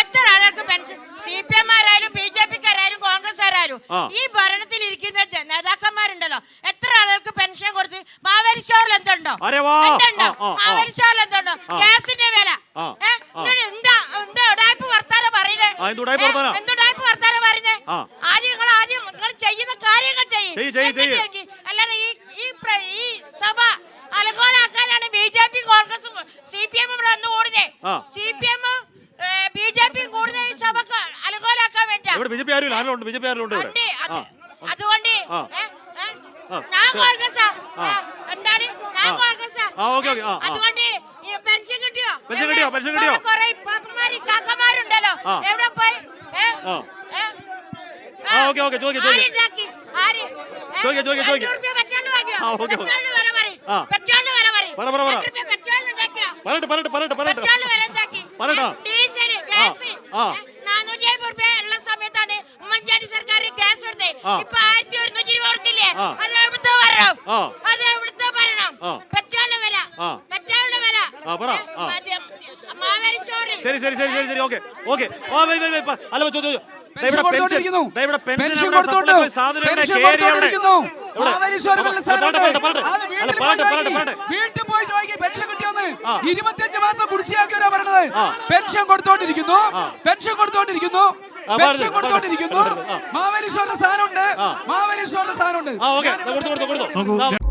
എത്ര ആളുകൾക്ക് pension? C P M ആരായാലും ബി ജെ പിക്കാരായാലും ഈ ഭരണത്തിൽ ഇരിക്കുന്ന നേതാക്കന്മാരുണ്ടല്ലോ. എത്ര ആളുകൾക്ക് പെൻഷൻ കൊടുത്ത്? മാവേലി എന്തുണ്ടോ. എന്തുണ്ടോ? എന്തുണ്ടോ? ഗ്യാസിന്റെ വില. എന്താ ഉടായ്പ വർത്താനം വർത്താനം? ആദ്യം നിങ്ങൾ ആദ്യം നിങ്ങൾ ചെയ്യുന്ന കാര്യങ്ങൾ ചെയ്യ്. അല്ലാതെ ഈ ഈ പ്ര- ഈ സഭ അലങ്കോലാക്കാനാണ് ബി ജെ പി കോൺഗ്രസും സി പി എമ്മും ഇവിടെ വന്ന് കൂടുന്നേ സി പി എമ്മും ബി ജെ പിയും കൂടുന്ന ഈ സഭ അലങ്കോലാക്കാൻ വേണ്ടിയാ ഇവിടെ ബി ജെ പി ആരും ആരുണ്ട് ബി ജെ പി ആരും ഉണ്ട് ഉണ്ട്. അത് ആ. അതുകൊണ്ട് ആ. ഏ, ഏ. ഞാൻ കോൺഗ്രസാ ആ. എന്താണ് ഞാൻ ആ. ആ, ഓക്കേ, ഓക്കേ. ആ, ആ. അതുകൊണ്ട് ഈ പെൻഷൻ കിട്ടിയോ പെൻഷൻ എവിടെ? കിട്ടിയോ? പെൻഷൻ കിട്ടിയോ? ഇവിടെ കുറേ പാപ്പന്മാര് കാക്കമാരുണ്ടല്ലോ ആ. എവിടെ പോയി ഏ? ആ. ഏ? ആ, ഓക്കേ, ഓക്കേ. ചോദിക്ക്, ചോദിക്ക്. ആരുണ്ടാക്കി? ആര്? ഏ? ചോദിക്ക്, ചോദിക്ക്, ചോദിക്ക്. അഞ്ഞൂറ് രൂപ പെട്രോളിന് വാങ്ങിയോ? ആ, ഓക്കേ, ഓക്കേ. പെട്രോളിന് വില പറയ്. ആ. പെട്രോളിന് വില പറയ്. പറ, പറ, പറ. എത്ര രൂപ പെട്രോളിന് ഉണ്ടാക്കിയോ? പറയട്ടെ പറയട്ടെ പറയട്ടെ പറയട്ടെ പെട്രോളിന് വില എന്താക്കി? പറയട്ടോ. ഏ? ഡീസൽ, ഗ്യാസ്, ആ. ഏ? ആ. ഇപ്പൊ ആയിരത്തി ഒരുന്നൂറ്റി ഇരുപത് കൊടുത്തില്ലേ. അത് എവിടുത്തെ ഭരണം ആ. അത് എവിടുത്തെ ഭരണം? പെട്രോളിന്റെ വില. പെട്രോളിന്റെ വില. ശരി ശരി ശരി ശരി ശരി ഓക്കെ. ഓക്കെ. ഓ വൈ വൈ വൈ പ- അല്ല ചോദിച്ചു വീട്ടിൽ പോയി ചോദിക്ക്. വീട്ടിൽ പോയി ചോദിക്ക് പെൻഷൻ കിട്ടിയോന്ന്. ഇരുപത്തിയഞ്ച് മാസം കുടിശ്ശിയാക്കിയവരാ പറയണത്. പറഞ്ഞത് പെൻഷൻ കൊടുത്തോണ്ടിരിക്കുന്നു. പെൻഷൻ കൊടുത്തോണ്ടിരിക്കുന്നു. കൊടുത്തോണ്ടിരിക്കുന്നു. സ്റ്റോറിന്റെ സാധനമുണ്ട്. സ്റ്റോറിന്റെ സാധനമുണ്ട്.